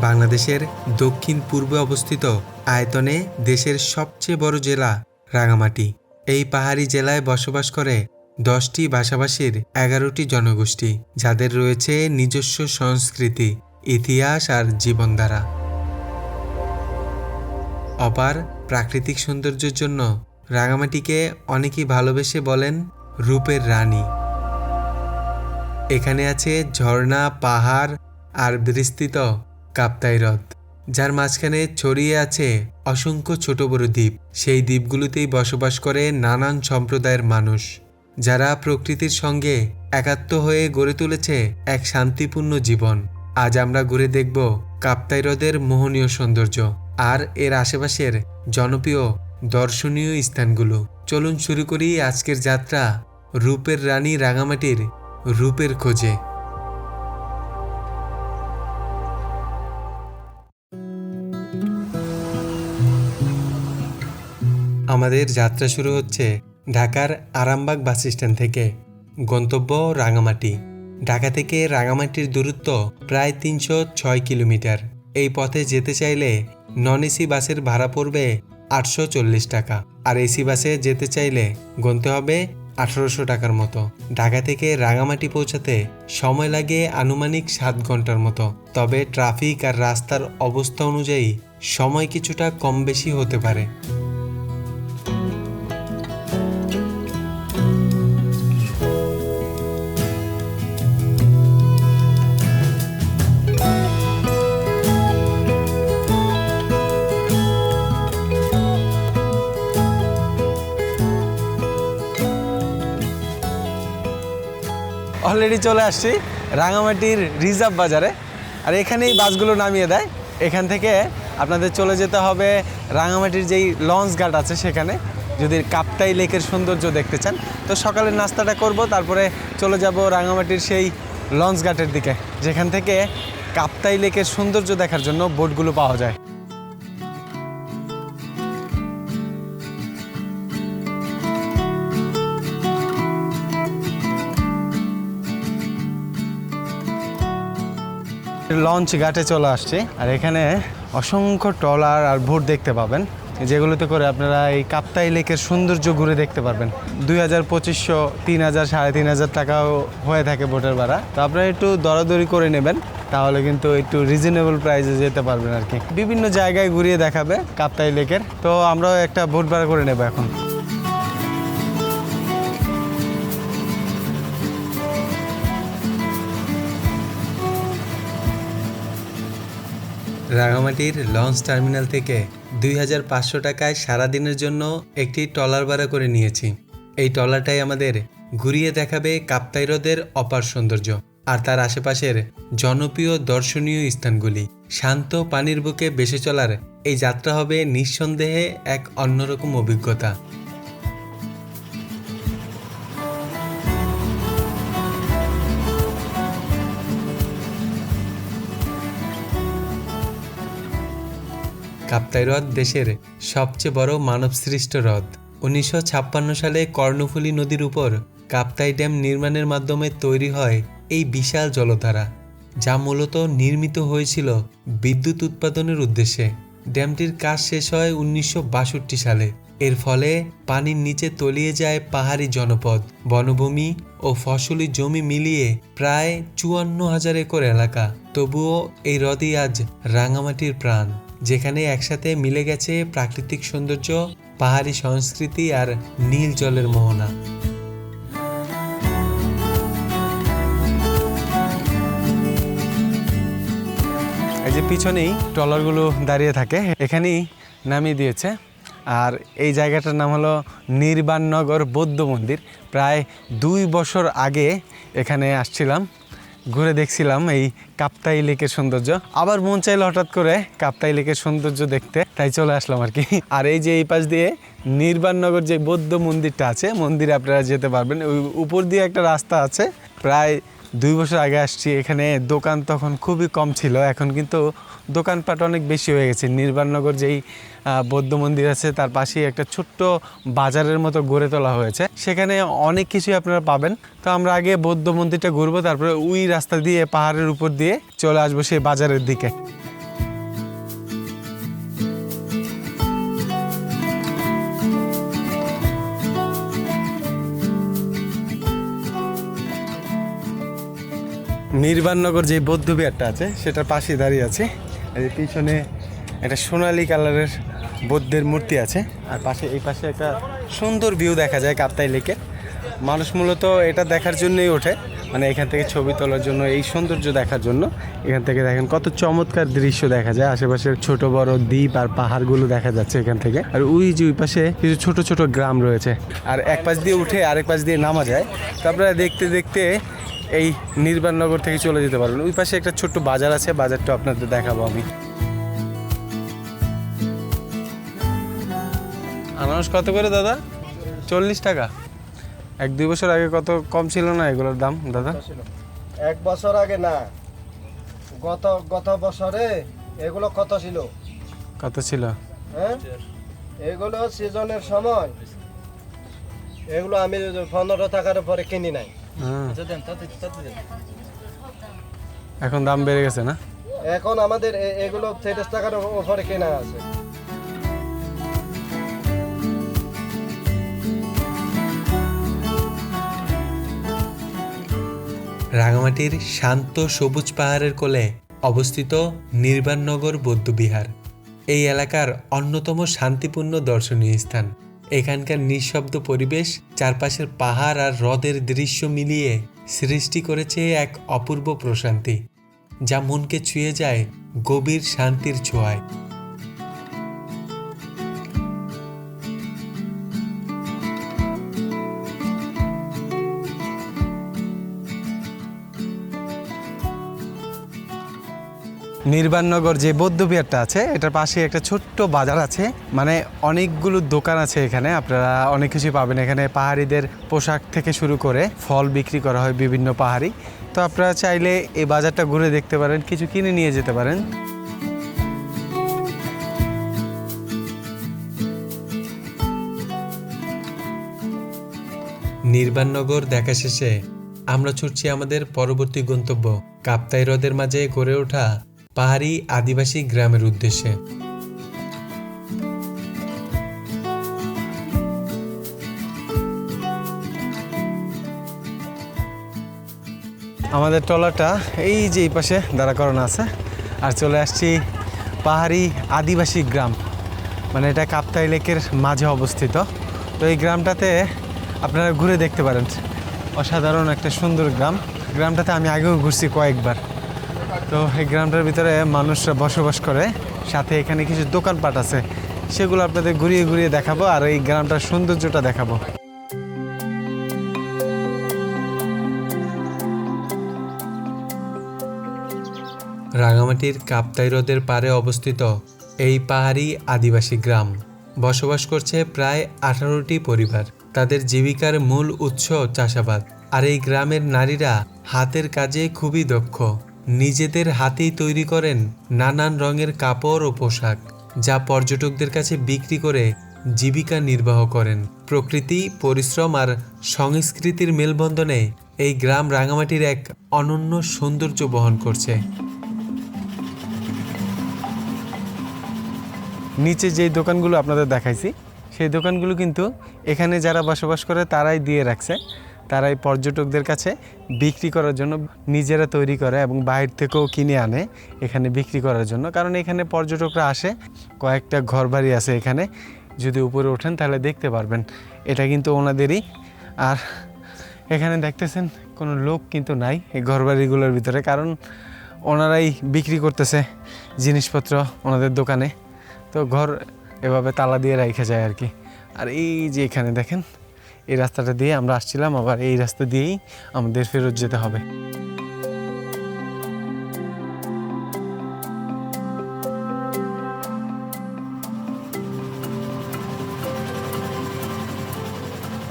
বাংলাদেশের দক্ষিণ পূর্বে অবস্থিত আয়তনে দেশের সবচেয়ে বড় জেলা রাঙামাটি। এই পাহাড়ি জেলায় বসবাস করে দশটি ভাষাভাষীর এগারোটি জনগোষ্ঠী, যাদের রয়েছে নিজস্ব সংস্কৃতি, ইতিহাস আর জীবনধারা। অপার প্রাকৃতিক সৌন্দর্যের জন্য রাঙামাটিকে অনেকেই ভালোবেসে বলেন রূপের রানী। এখানে আছে ঝর্ণা, পাহাড় আর বিস্তৃত কাপ্তাই হ্রদ, যার মাঝখানে ছড়িয়ে আছে অসংখ্য ছোট বড় দ্বীপ। সেই দ্বীপগুলোতেই বসবাস করে নানান সম্প্রদায়ের মানুষ, যারা প্রকৃতির সঙ্গে একাত্ম হয়ে গড়ে তুলেছে এক শান্তিপূর্ণ জীবন। আজ আমরা ঘুরে দেখব কাপ্তাই হ্রদের মোহনীয় সৌন্দর্য আর এর আশেপাশের জনপ্রিয় দর্শনীয় স্থানগুলো। চলুন শুরু করি আজকের যাত্রা রূপের রানী রাঙামাটির রূপের খোঁজে। আমাদের যাত্রা শুরু হচ্ছে ঢাকার আরামবাগ বাস স্ট্যান্ড থেকে। গন্তব্য রাঙামাটি। ঢাকা থেকে রাঙামাটির দূরত্ব প্রায় তিনশো ছয় কিলোমিটার। এই পথে যেতে চাইলে নন এসি বাসের ভাড়া পড়বে আটশো চল্লিশ টাকা। আর এসি বাসে যেতে চাইলে গুনতে হবে আঠারোশো টাকার মতো। ঢাকা থেকে রাঙামাটি পৌঁছাতে সময় লাগে আনুমানিক সাত ঘণ্টার মতো। তবে ট্রাফিক আর রাস্তার অবস্থা অনুযায়ী সময় কিছুটা কম বেশি হতে পারে। চলে আসছি রাঙামাটির রিজার্ভ বাজারে। আর এখানেই বাসগুলো নামিয়ে দেয়। এখান থেকে আপনাদের চলে যেতে হবে রাঙামাটির যেই লঞ্চ ঘাট আছে সেখানে। যদি কাপ্তাই লেকের সৌন্দর্য দেখতে চান। তো সকালের নাস্তাটা করব, তারপরে চলে যাব রাঙামাটির সেই লঞ্চ ঘাটের দিকে। যেখান থেকে কাপ্তাই লেকের সৌন্দর্য দেখার জন্য বোটগুলো পাওয়া যায়। লঞ্চ ঘাটে চলে আসছে। আর এখানে অসংখ্য ট্রলার আর ভোট দেখতে পাবেন। যেগুলোতে করে আপনারা এই কাপ্তাই লেকের সৌন্দর্য ঘুরে দেখতে পারবেন। দুই হাজার পঁচিশশো, তিন হাজার, সাড়ে তিন হাজার টাকাও হয়ে থাকে ভোটের ভাড়া। তো আপনারা একটু দরাদরি করে নেবেন, তাহলে কিন্তু একটু রিজনেবল প্রাইসে যেতে পারবেন আর কি। বিভিন্ন জায়গায় ঘুরিয়ে দেখাবে কাপ্তাই লেকের। তো আমরাও একটা ভোট ভাড়া করে নেব এখন। রাঙামাটির লঞ্চ টার্মিনাল থেকে দুই হাজার পাঁচশো টাকায় সারাদিনের জন্য একটি ট্রলার ভাড়া করে নিয়েছি। এই ট্রলারটাই আমাদের ঘুরিয়ে দেখাবে কাপ্তাই হ্রদের অপার সৌন্দর্য আর তার আশেপাশের জনপ্রিয় দর্শনীয় স্থানগুলি। শান্ত পানির বুকে বেসে চলার এই যাত্রা হবে নিঃসন্দেহে এক অন্যরকম অভিজ্ঞতা। কাপ্তাই হ্রদ দেশের সবচেয়ে বড় মানবসৃষ্ট হ্রদ। উনিশশো ছাপ্পান্ন সালে কর্ণফুলী নদীর উপর কাপ্তাই ড্যাম নির্মাণের মাধ্যমে তৈরি হয় এই বিশাল জলধারা, যা মূলত নির্মিত হয়েছিল বিদ্যুৎ উৎপাদনের উদ্দেশ্যে। ড্যামটির কাজ শেষ হয় উনিশশো বাষট্টি সালে। এর ফলে পানির নিচে তলিয়ে যায় পাহাড়ি জনপদ, বনভূমি ও ফসলি জমি মিলিয়ে প্রায় চুয়ান্ন হাজার একর এলাকা। তবুও এই হ্রদই আজ রাঙামাটির প্রাণ। যেখানে একসাথে মিলে গেছে প্রাকৃতিক সৌন্দর্য, পাহাড়ি সংস্কৃতি আর নীল জলের মোহনা। এই যে পিছনেই ট্রলারগুলো দাঁড়িয়ে থাকে, এখানেই নামিয়ে দিয়েছে। আর এই জায়গাটার নাম হলো নির্বাণনগর বৌদ্ধ মন্দির। প্রায় দুই বছর আগে এখানে আসছিলাম। ঘুরে দেখছিলাম এই কাপ্তাই লেকের সৌন্দর্য। আবার মন চাইলো হঠাৎ করে কাপ্তাই লেকের সৌন্দর্য দেখতে, তাই চলে আসলাম আর কি। আর এই যে এই পাশ দিয়ে নির্বাণনগর যে বৌদ্ধ মন্দিরটা আছে, মন্দিরে আপনারা যেতে পারবেন। ওই উপর দিয়ে একটা রাস্তা আছে, প্রায় দুই বছর আগে আসছি, এখানে দোকান তখন খুবই কম ছিল, এখন কিন্তু দোকানপাট অনেক বেশি হয়ে গেছে। নির্বাণনগর যেই বৌদ্ধ মন্দির আছে, তার পাশেই একটা ছোট্ট বাজারের মতো গড়ে তোলা হয়েছে। সেখানে অনেক কিছুই আপনারা পাবেন। তো আমরা আগে বৌদ্ধ মন্দিরটা ঘুরবো, তারপরে ওই রাস্তা দিয়ে, পাহাড়ের উপর দিয়ে চলে আসব সেই বাজারের দিকে। নির্বাণনগর যে বৌদ্ধ বিহারটা আছে, সেটার পাশে দাঁড়িয়ে আছে। এই পিছনে একটা সোনালি কালারের বৌদ্ধের মূর্তি আছে, আর পাশে এই পাশে একটা সুন্দর ভিউ দেখা যায় কাপ্তাই লেকে মানুষ মূলত এটা দেখার জন্যই ওঠে। মানে এখান থেকে ছবি তোলার জন্য, এই সৌন্দর্য দেখার জন্য এখান থেকে দেখেন কত চমৎকার দৃশ্য দেখা যায়। আশেপাশের ছোট, বড় দ্বীপ আর পাহাড়গুলো দেখা যাচ্ছে এখান থেকে। আর ওই যে ওই পাশে কিছু ছোট ছোট গ্রাম রয়েছে। আর এক পাশ দিয়ে উঠে আরেক পাশ দিয়ে নামা যায়। তো আপনারা দেখতে দেখতে এই নির্বাণনগর থেকে চলে যেতে পারবেন। ওই পাশে একটা ছোট্ট বাজার আছে, বাজারটা আপনাদের দেখাবো আমি। আনারস কত করে দাদা? চল্লিশ টাকা। এক দুই বছর আগে কত কম ছিল না এগুলোর দাম দাদা? এক বছর আগে না। গত গত বছরে এগুলো কত ছিল? কত ছিল? হ্যাঁ? এগুলো সিজনের সময়। এগুলো আমি পনেরো টাকার উপরে কিনি নাই। হ্যাঁ। এখন দাম বেড়ে গেছে না? এখন আমাদের এ- এগুলো তিরিশ টাকার উপরে কেনা আছে। রাঙামাটির শান্ত সবুজ পাহাড়ের কোলে অবস্থিত নির্বাণনগর বৌদ্ধবিহার। এই এলাকার অন্যতম শান্তিপূর্ণ দর্শনীয় স্থান। এখানকার নিঃশব্দ পরিবেশ, চারপাশের পাহাড় আর হ্রদের দৃশ্য মিলিয়ে সৃষ্টি করেছে এক অপূর্ব প্রশান্তি, যা মনকে ছুঁয়ে যায় গভীর শান্তির ছোঁয়ায়। নির্বাণনগর যে বৌদ্ধ বিহারটা আছে, এটার পাশে একটা ছোট্ট বাজার আছে। মানে অনেকগুলো দোকান আছে এখানে, আপনারা অনেক কিছু পাবেন। এখানে পাহাড়িদের পোশাক থেকে শুরু করে ফল বিক্রি করা হয় বিভিন্ন পাহাড়ি। তো আপনারা চাইলে এই বাজারটা ঘুরে দেখতে পারেন, কিছু কিনে নিয়ে যেতে পারেন। নির্বাণনগর দেখা শেষে আমরা ছুটছি আমাদের পরবর্তী গন্তব্য, কাপ্তাই হ্রদের মাঝে গড়ে ওঠা পাহাড়ি আদিবাসী গ্রামের উদ্দেশ্যে। আমাদের টলাটা এই যে এই পাশে দাঁড়া করানো আছে, আর চলে আসছি পাহাড়ি আদিবাসী গ্রাম। মানে এটা কাপ্তাই লেকের মাঝে অবস্থিত। তো এই গ্রামটাতে আপনারা ঘুরে দেখতে পারেন। অসাধারণ একটা সুন্দর গ্রাম। গ্রামটাতে আমি আগেও ঘুরছি কয়েকবার। তো এই গ্রামটার ভিতরে মানুষরা বসবাস করে। সাথে এখানে কিছু দোকানপাট আছে। সেগুলো আপনাদের ঘুরিয়ে ঘুরিয়ে দেখাবো আর এই গ্রামটার সৌন্দর্যটা দেখাবো। রাঙামাটির কাপ্তাই হ্রদের পারে অবস্থিত এই পাহাড়ি আদিবাসী গ্রাম। বসবাস করছে প্রায় আঠারোটি পরিবার। তাদের জীবিকার মূল উৎস চাষাবাদ। আর এই গ্রামের নারীরা হাতের কাজে খুবই দক্ষ। নিজেদের হাতেই তৈরি করেন নানান রঙের কাপড় ও পোশাক, যা পর্যটকদের কাছে বিক্রি করে জীবিকা নির্বাহ করেন। প্রকৃতি, পরিশ্রম আর সংস্কৃতির মেলবন্ধনে এই গ্রাম রাঙামাটির এক অনন্য সৌন্দর্য বহন করছে। নিচে যেই দোকানগুলো আপনাদের দেখাইছি, সেই দোকানগুলো কিন্তু এখানে যারা বসবাস করে তারাই দিয়ে রাখছে। তারাই পর্যটকদের কাছে বিক্রি করার জন্য নিজেরা তৈরি করে এবং বাইরে থেকেও কিনে আনে এখানে বিক্রি করার জন্য। কারণ এখানে পর্যটকরা আসে, কয়েকটা ঘরবাড়ি আছে এখানে। যদি উপরে ওঠেন তাহলে দেখতে পারবেন, এটা কিন্তু ওনাদেরই। আর এখানে দেখতেছেন, কোনো লোক কিন্তু নাই এই ঘরবাড়িগুলোর ভিতরে। কারণ ওনারাই বিক্রি করতেছে জিনিসপত্র ওনাদের দোকানে। তো ঘর এভাবে তালা দিয়ে রেখে যায় আর কি। আর এই যে এখানে দেখেন এই রাস্তাটা দিয়ে আমরা আসছিলাম, আবার এই রাস্তা দিয়েই আমাদের ফেরত যেতে হবে।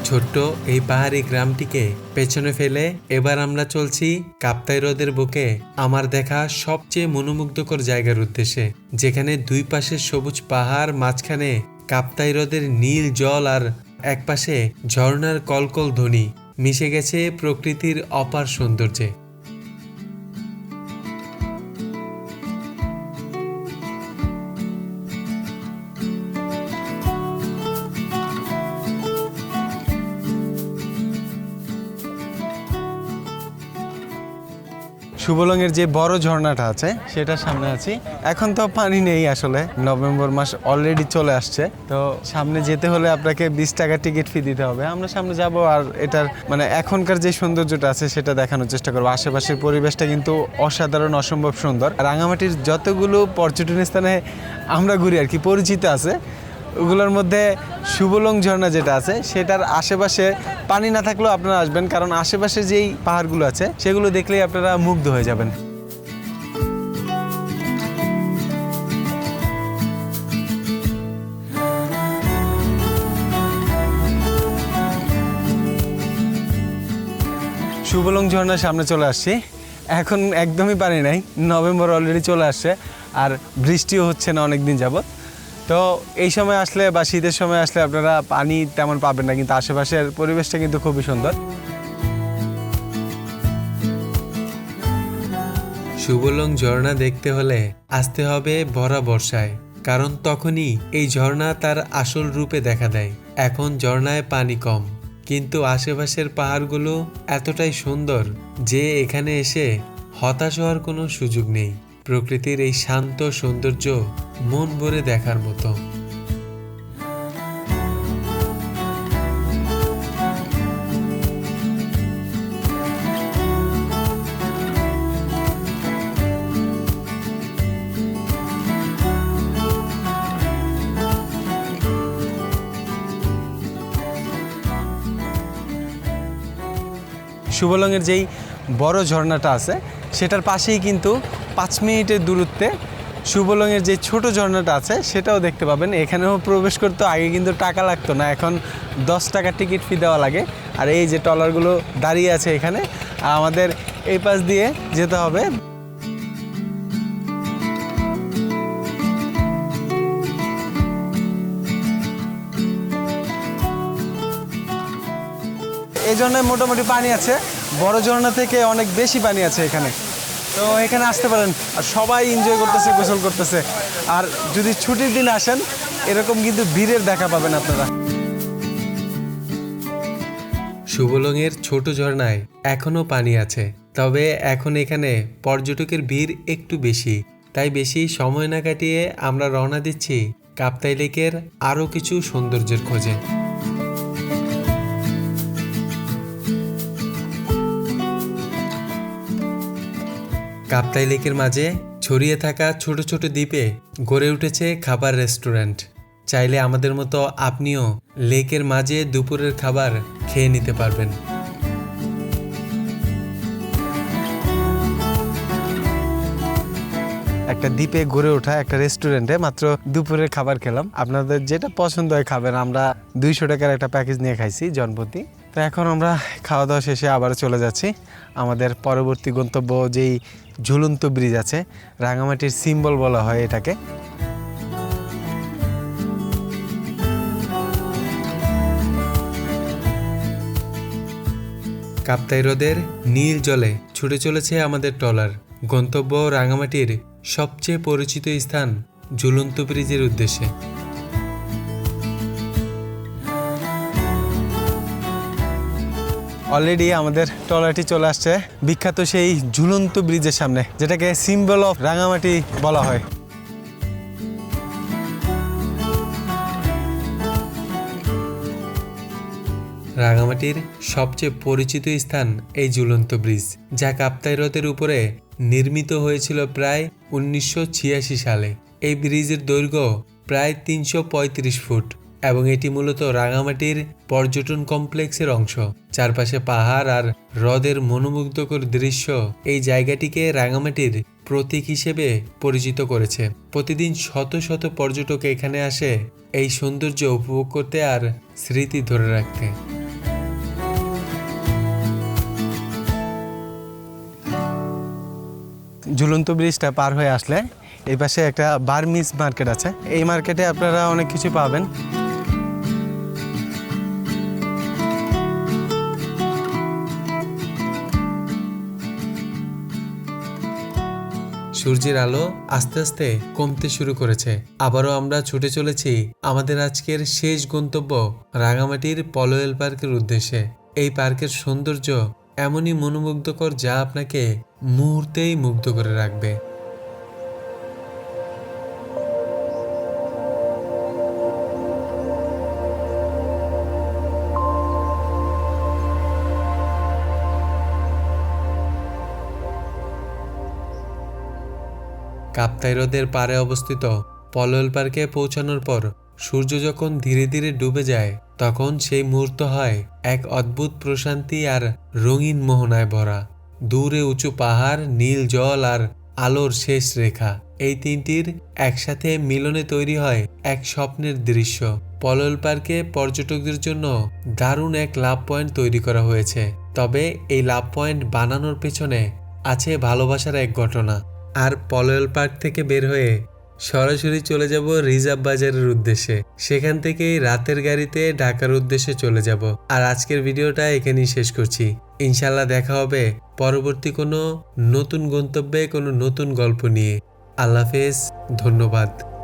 ছোট্ট এই পাহাড়ি গ্রামটিকে পেছনে ফেলে এবার আমরা চলছি কাপ্তাই হ্রদের বুকে। আমার দেখা সবচেয়ে মনোমুগ্ধকর জায়গার উদ্দেশ্যে, যেখানে দুই পাশে সবুজ পাহাড়, মাঝখানে কাপ্তাই হ্রদের নীল জল আর একপাশে ঝর্ণার কলকল ধ্বনি মিশে গেছে প্রকৃতির অপার সৌন্দর্যে। সুবলংয়ের যে বড় ঝর্ণাটা আছে, সেটার সামনে আছি। এখন তো পানি নেই আসলে, নভেম্বর মাস অলরেডি চলে আসছে। তো সামনে যেতে হলে আপনাকে বিশ টাকা টিকিট ফি দিতে হবে। আমরা সামনে যাব আর এটার মানে এখনকার যে সৌন্দর্যটা আছে, সেটা দেখানোর চেষ্টা করব। আশেপাশের পরিবেশটা কিন্তু অসাধারণ, অসম্ভব সুন্দর। রাঙামাটির যতগুলো পর্যটন স্থানে আমরা ঘুরি আর কি, পরিচিত আছে ওগুলোর মধ্যে শুভলং ঝর্ণা যেটা আছে, সেটার আশেপাশে পানি না থাকলেও আপনারা আসবেন, কারণ আশেপাশে যেই পাহাড়গুলো আছে, সেগুলো দেখলেই আপনারা মুগ্ধ হয়ে যাবেন। শুভলং ঝর্ণার সামনে চলে আসছি। এখন একদমই পানি নাই, নভেম্বর অলরেডি চলে আসছে, আর বৃষ্টিও হচ্ছে না অনেক দিন যাবত তো এই সময় আসলে বা শীতের সময় আসলে আপনারা পানি তেমন পাবেন না, কিন্তু আশেপাশের পরিবেশটা কিন্তু খুবই সুন্দর। শুভলং ঝর্ণা দেখতে হলে আসতে হবে ভরা বর্ষায়, কারণ তখনই এই ঝর্ণা তার আসল রূপে দেখা দেয়। এখন ঝর্ণায় পানি কম, কিন্তু আশেপাশের পাহাড়গুলো এতটাই সুন্দর যে এখানে এসে হতাশ হওয়ার কোনো সুযোগ নেই। প্রকৃতির এই শান্ত সৌন্দর্য মন ভরে দেখার মতো। শুভলংয়ের যেই বড় ঝর্ণাটা আছে, সেটার পাশেই কিন্তু পাঁচ মিনিটের দূরত্বে শুভলংয়ের যে ছোট ঝর্ণাটা আছে, সেটাও দেখতে পাবেন। এখানেও প্রবেশ করতে আগে কিন্তু টাকা লাগতো না, এখন দশ টাকা টিকিট ফি দেওয়া লাগে। আর এই যে ট্রলারগুলো দাঁড়িয়ে আছে এখানে, আমাদের এই পাশ দিয়ে যেতে হবে। এই ঝর্ণায় মোটামুটি পানি আছে, বড় ঝর্ণা থেকে অনেক বেশি পানি আছে এখানে। তো এখানে আসতে পারেন। আর সবাই এনজয় করতেছে, গোসল করতেছে। আর যদি ছুটির দিন আসেন, এরকম কিন্তু ভিড়ের দেখা পাবেন আপনারা। শুভলংয়ের ছোট ঝর্ণায় এখনও পানি আছে। তবে এখন এখানে পর্যটকের ভিড় একটু বেশি। তাই বেশি সময় না কাটিয়ে আমরা রওনা দিচ্ছি কাপ্তাই লেকের আরও কিছু সৌন্দর্যের খোঁজে। কাপ্তাই লেকের মাঝে ছড়িয়ে থাকা ছোট ছোট দ্বীপে গড়ে উঠেছে খাবার রেস্টুরেন্ট। চাইলে আমাদের মতো আপনিও লেকের মাঝে দুপুরের খাবার খেয়ে নিতে পারবেন। একটা দ্বীপে গড়ে ওঠা একটা রেস্টুরেন্টে মাত্র দুপুরের খাবার খেলাম। আপনাদের যেটা পছন্দ হয় খাবেন। আমরা দুইশো টাকার একটা প্যাকেজ নিয়ে খাইছি জনপ্রতি তো এখন আমরা খাওয়া দাওয়া শেষে আবার চলে যাচ্ছি। আমাদের পরবর্তী গন্তব্য যেই ঝুলন্ত ব্রিজ আছে, রাঙামাটির সিম্বল বলা হয় এটাকে। কাপ্তাই হ্রদের নীল জলে ছুটে চলেছে আমাদের ট্রলার। গন্তব্য রাঙামাটির সবচেয়ে পরিচিত স্থান ঝুলন্ত ব্রিজের উদ্দেশ্যে। অলরেডি আমাদের ট্রলারটি চলে আসছে। বিখ্যাত সেই ঝুলন্ত ব্রিজের সামনে, যেটাকে সিম্বল অফ রাঙামাটি বলা হয়। রাঙামাটির সবচেয়ে পরিচিত স্থান এই ঝুলন্ত ব্রিজ, যা কাপ্তাই হ্রদের উপরে নির্মিত হয়েছিল প্রায় উনিশশো ছিয়াশি সালে। এই ব্রিজের দৈর্ঘ্য প্রায় তিনশো পঁয়ত্রিশ ফুট। এবং এটি মূলত রাঙামাটির পর্যটন কমপ্লেক্সের অংশ। চারপাশে পাহাড় আর হ্রদের মনোমুগ্ধকর দৃশ্য এই জায়গাটিকে রাঙামাটির প্রতীক হিসেবে পরিচিত করেছে। প্রতিদিন শত শত পর্যটক এখানে আসে এই সৌন্দর্য উপভোগ করতে আর স্মৃতি ধরে রাখতে। ঝুলন্ত ব্রিজটা পার হয়ে আসলে এই পাশে একটা বার্মিস মার্কেট আছে। এই মার্কেটে আপনারা অনেক কিছু পাবেন। সূর্যের আলো আস্তে আস্তে কমতে শুরু করেছে। আবারও আমরা ছুটে চলেছি আমাদের আজকের শেষ গন্তব্য রাঙামাটির পলোয়েল পার্কের উদ্দেশ্যে। এই পার্কের সৌন্দর্য এমনই মনোমুগ্ধকর যা আপনাকে মুহূর্তেই মুগ্ধ করে রাখবে। কাপ্তাই হ্রদের পাড়ে অবস্থিত পলল পার্কে পৌঁছানোর পর সূর্য যখন ধীরে ধীরে ডুবে যায়, তখন সেই মুহূর্ত হয় এক অদ্ভুত প্রশান্তি আর রঙিন মোহনায় ভরা। দূরে উঁচু পাহাড়, নীল জল আর আলোর শেষ রেখা। এই তিনটির একসাথে মিলনে তৈরি হয় এক স্বপ্নের দৃশ্য। পলল পার্কে পর্যটকদের জন্য দারুণ এক লাভ পয়েন্ট তৈরি করা হয়েছে। তবে এই লাভ পয়েন্ট বানানোর পেছনে আছে ভালোবাসার এক ঘটনা। আর পলয়েল পার্ক থেকে বের হয়ে সরাসরি চলে যাব রিজার্ভ বাজারের উদ্দেশ্যে। সেখান থেকে রাতের গাড়িতে ঢাকার উদ্দেশ্যে চলে যাব। আর আজকের ভিডিওটা এখানেই শেষ করছি। ইনশাল্লাহ দেখা হবে পরবর্তী কোনো নতুন গন্তব্যে কোনো নতুন গল্প নিয়ে। আল্লাহ হাফেজ, ধন্যবাদ।